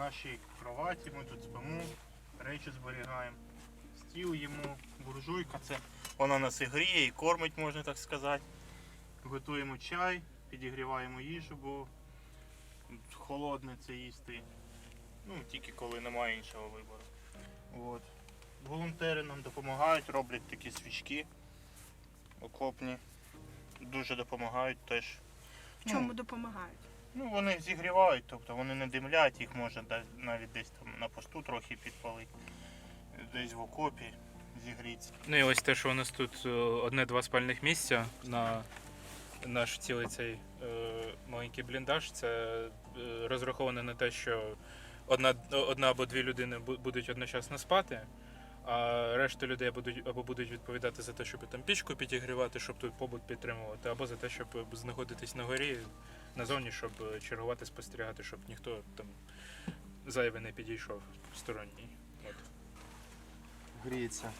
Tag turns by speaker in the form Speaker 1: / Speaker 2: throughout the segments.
Speaker 1: нашій кроваті, ми тут спимо, речі зберігаємо. Стіл їмо, буржуйка, це вона нас і гріє, і кормить, можна так сказати. Готуємо чай, підігріваємо їжу, бо холодне це їсти. Ну, тільки коли немає іншого вибору. От. Волонтери нам допомагають, роблять такі свічки окопні. Дуже допомагають теж.
Speaker 2: В чому допомагають?
Speaker 1: Ну, вони зігрівають, тобто вони не димлять, їх можна навіть десь там на посту трохи підпалити, десь в окопі зігріться.
Speaker 3: Ну і ось те, що у нас тут е, одне-два спальних місця на наш цілий цей е, маленький бліндаж, це е, розраховано на те, що одна, одна або дві людини будуть одночасно спати, а решта людей будуть або будуть відповідати за те, щоб там пічку підігрівати, щоб тут побут підтримувати, або за те, щоб знаходитись на горі назовні, щоб чергувати, спостерігати, щоб ніхто там зайвий не підійшов сторонній. От.
Speaker 4: Гріється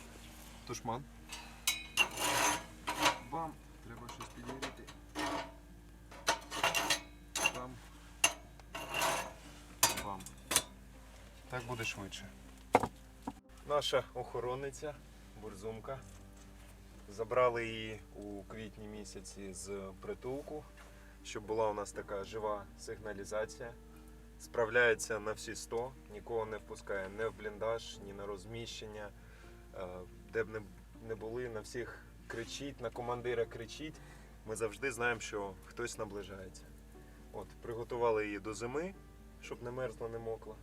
Speaker 4: тушман. Бам! Треба щось підігріти. Бам. Бам. Так буде швидше. Наша охоронниця, бурзумка. Забрали її у квітні місяці з притулку, щоб була у нас така жива сигналізація. Справляється на всі 100, нікого не впускає ні в бліндаж, ні на розміщення. Е, Де б не, не були, на всіх кричить, на командира кричить. Ми завжди знаємо, що хтось наближається. От, приготували її до зими, щоб не мерзла, не мокла.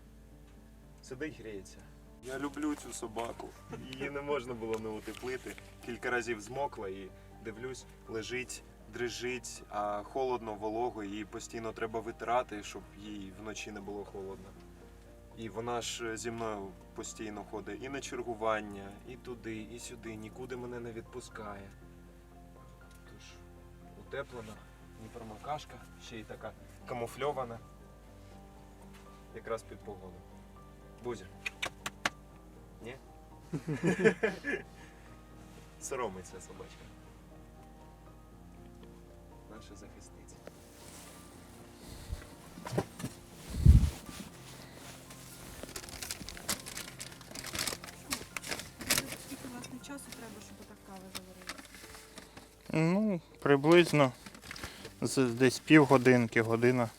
Speaker 4: Сидить, гріється. Я люблю цю собаку. Її не можна було не утеплити. Кілька разів змокла і дивлюсь, лежить, дрижить, а холодно, волого, її постійно треба витирати, щоб їй вночі не було холодно. І вона ж зі мною постійно ходить і на чергування, і туди, і сюди, нікуди мене не відпускає. Тож утеплена, промокашка, ще й така камуфльована. Якраз під погоду. Бузя. Соромиться собачка. Наша захисниця.
Speaker 2: Скільки власне часу треба, щоб так кава заварила?
Speaker 1: Ну, приблизно з- десь півгодинки, година.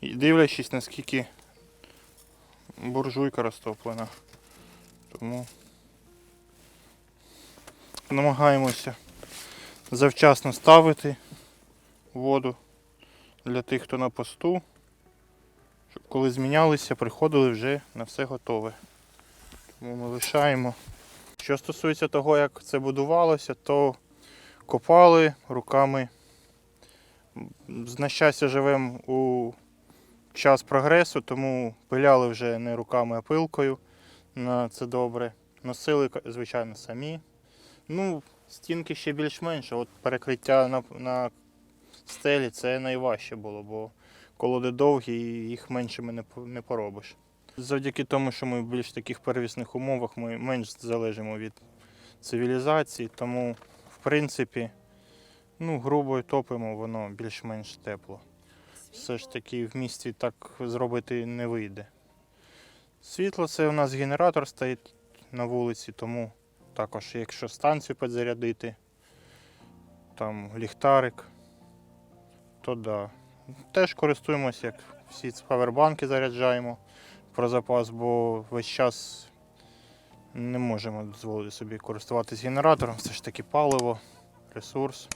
Speaker 1: І дивлячись, наскільки буржуйка розтоплена. Тому намагаємося завчасно ставити воду для тих, хто на посту, щоб коли змінялися, приходили вже на все готове. Тому ми лишаємо. Що стосується того, як це будувалося, то копали руками. На щастя, живемо у час прогресу, тому пиляли вже не руками, а пилкою. Це добре. Носили, звичайно, самі. Ну, стінки ще більш-менше. От перекриття на, на стелі це найважче було, бо колоди довгі і їх меншими не, не поробиш. Завдяки тому, що ми в більш таких первісних умовах, ми менш залежимо від цивілізації, тому в принципі, ну, грубо топимо, воно більш-менш тепло. Все ж таки в місті так зробити не вийде. Світло це у нас генератор стоїть на вулиці, тому також, якщо станцію підзарядити, там ліхтарик, то да. Теж користуємося, як всі ці павербанки заряджаємо про запас, бо весь час не можемо дозволити собі користуватись генератором, все ж таки паливо, ресурс.